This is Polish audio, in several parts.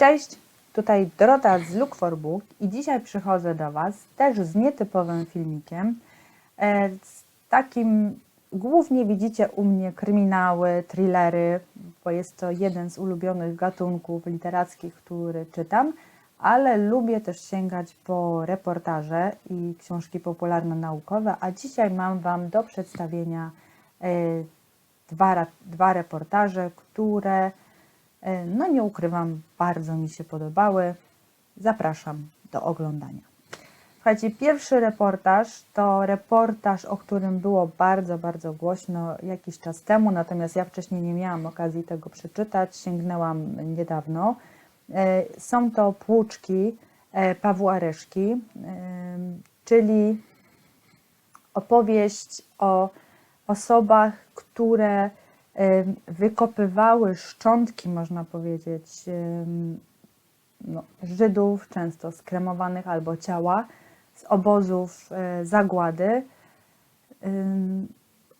Cześć, tutaj Dorota z Look for Book i dzisiaj przychodzę do Was też z nietypowym filmikiem. E, Z takim, głównie widzicie u mnie kryminały, thrillery, bo jest to jeden z ulubionych gatunków literackich, który czytam, ale lubię też sięgać po reportaże i książki popularno-naukowe, a dzisiaj mam Wam do przedstawienia e, dwa, dwa reportaże, które No nie ukrywam, bardzo mi się podobały. Zapraszam do oglądania. Słuchajcie, pierwszy reportaż to reportaż, o którym było bardzo, bardzo głośno jakiś czas temu, natomiast ja wcześniej nie miałam okazji tego przeczytać, sięgnęłam niedawno. E, Są to Płuczki e, Pawła Reszki, czyli opowieść o osobach, które wykopywały szczątki, można powiedzieć, no, Żydów, często skremowanych albo ciała, z obozów e, zagłady,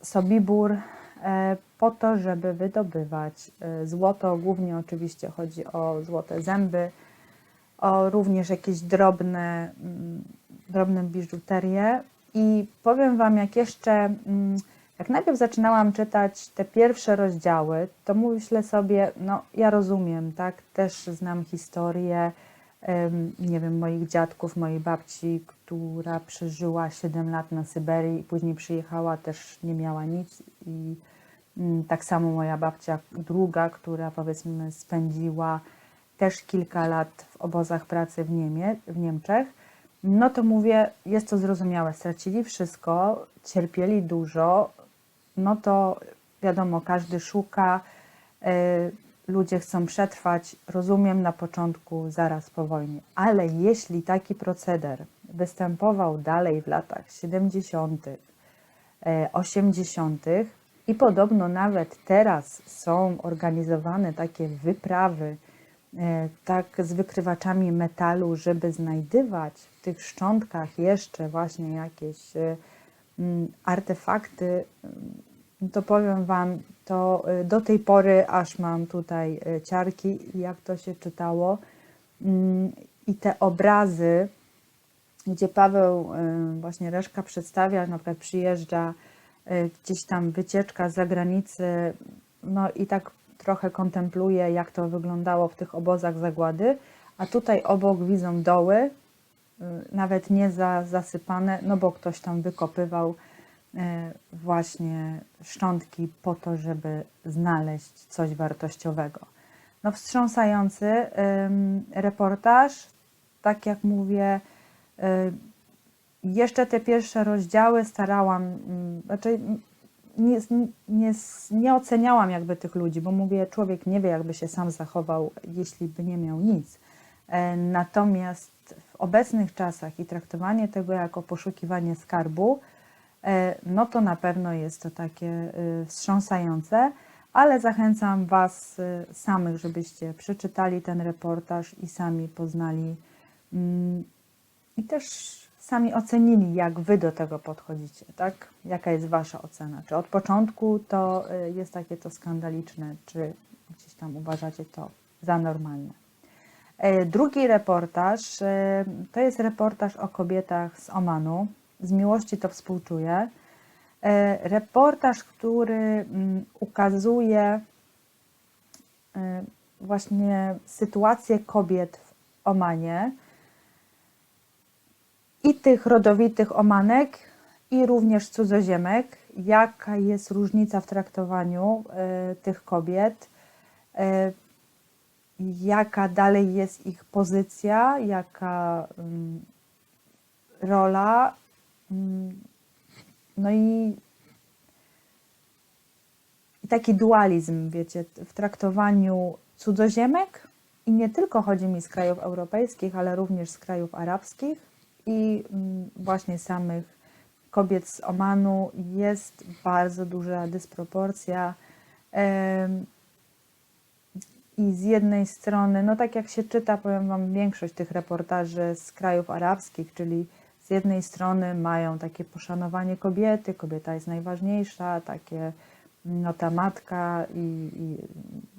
Sobibór, e, po to, żeby wydobywać e, złoto. Głównie oczywiście chodzi o złote zęby, o również jakieś drobne, mm, drobne biżuterię. I powiem Wam, jak jeszcze, mm, jak najpierw zaczynałam czytać te pierwsze rozdziały, to myślę sobie, no ja rozumiem, tak, też znam historię, nie wiem, moich dziadków, mojej babci, która przeżyła 7 lat na Syberii i później przyjechała, też nie miała nic i mm, tak samo moja babcia druga, która powiedzmy spędziła też kilka lat w obozach pracy w, Niemie, w Niemczech, no to mówię, jest to zrozumiałe, stracili wszystko, cierpieli dużo, no to wiadomo, każdy szuka, y, ludzie chcą przetrwać, rozumiem na początku, zaraz po wojnie, ale jeśli taki proceder występował dalej w latach 70., e, 80. i podobno nawet teraz są organizowane takie wyprawy, e, tak z wykrywaczami metalu, żeby znajdywać w tych szczątkach jeszcze właśnie jakieś artefakty, to powiem Wam, to e, do tej pory aż mam tutaj e, ciarki, jak to się czytało. Mm, I te obrazy, gdzie Paweł y, właśnie Reszka przedstawia, na przykład przyjeżdża y, gdzieś tam wycieczka z zagranicy, no i tak trochę kontempluje, jak to wyglądało w tych obozach zagłady, a tutaj obok widzą doły, y, nawet nie za, zasypane, no bo ktoś tam wykopywał y, właśnie szczątki po to, żeby znaleźć coś wartościowego. No wstrząsający reportaż, tak jak mówię, y, jeszcze te pierwsze rozdziały starałam, mm, znaczy nie, nie, nie oceniałam jakby tych ludzi, bo mówię, człowiek nie wie, jakby się sam zachował, jeśli by nie miał nic. E, Natomiast w obecnych czasach i traktowanie tego jako poszukiwanie skarbu, e, no to na pewno jest to takie y, wstrząsające, ale zachęcam Was y, samych, żebyście przeczytali ten reportaż i sami poznali mm, i też sami ocenili, jak Wy do tego podchodzicie, tak? Jaka jest Wasza ocena? Czy od początku to y, jest takie to skandaliczne, czy gdzieś tam uważacie to za normalne? E, Drugi reportaż e, to jest reportaż o kobietach z Omanu. Z miłości to współczuję. E, Reportaż, który mm, ukazuje e, właśnie sytuację kobiet w Omanie i tych rodowitych Omanek, i również cudzoziemek, jaka jest różnica w traktowaniu e, tych kobiet, jaka dalej jest ich pozycja, jaka mm, rola. Mm, No i, i taki dualizm, wiecie, w traktowaniu cudzoziemek i nie tylko chodzi mi z krajów europejskich, ale również z krajów arabskich i mm, właśnie samych kobiet z Omanu jest bardzo duża dysproporcja. I z jednej strony, no tak jak się czyta, powiem Wam, większość tych reportaży z krajów arabskich, czyli z jednej strony mają takie poszanowanie kobiety, kobieta jest najważniejsza, takie no ta matka i, i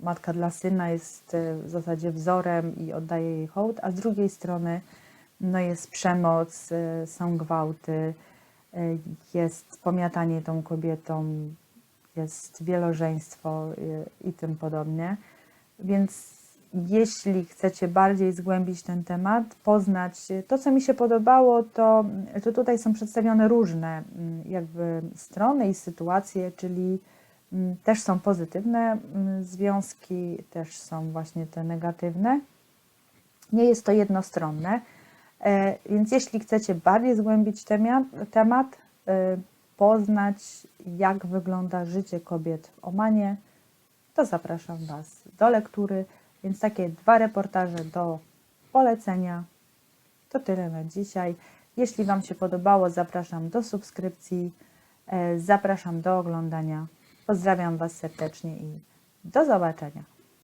matka dla syna jest e, w zasadzie wzorem i oddaje jej hołd, a z drugiej strony no jest przemoc, e, są gwałty, e, jest pomiatanie tą kobietą, jest wielożeństwo e, i tym podobnie. Więc jeśli chcecie bardziej zgłębić ten temat, poznać to, co mi się podobało, to, to tutaj są przedstawione różne mm, jakby strony i sytuacje, czyli mm, też są pozytywne mm, związki, też są właśnie te negatywne. Nie jest to jednostronne, E, więc jeśli chcecie bardziej zgłębić temat, e, poznać jak wygląda życie kobiet w Omanie, to zapraszam Was do lektury. Więc takie dwa reportaże do polecenia. To tyle na dzisiaj. Jeśli Wam się podobało, zapraszam do subskrypcji, e, zapraszam do oglądania. Pozdrawiam Was serdecznie i do zobaczenia.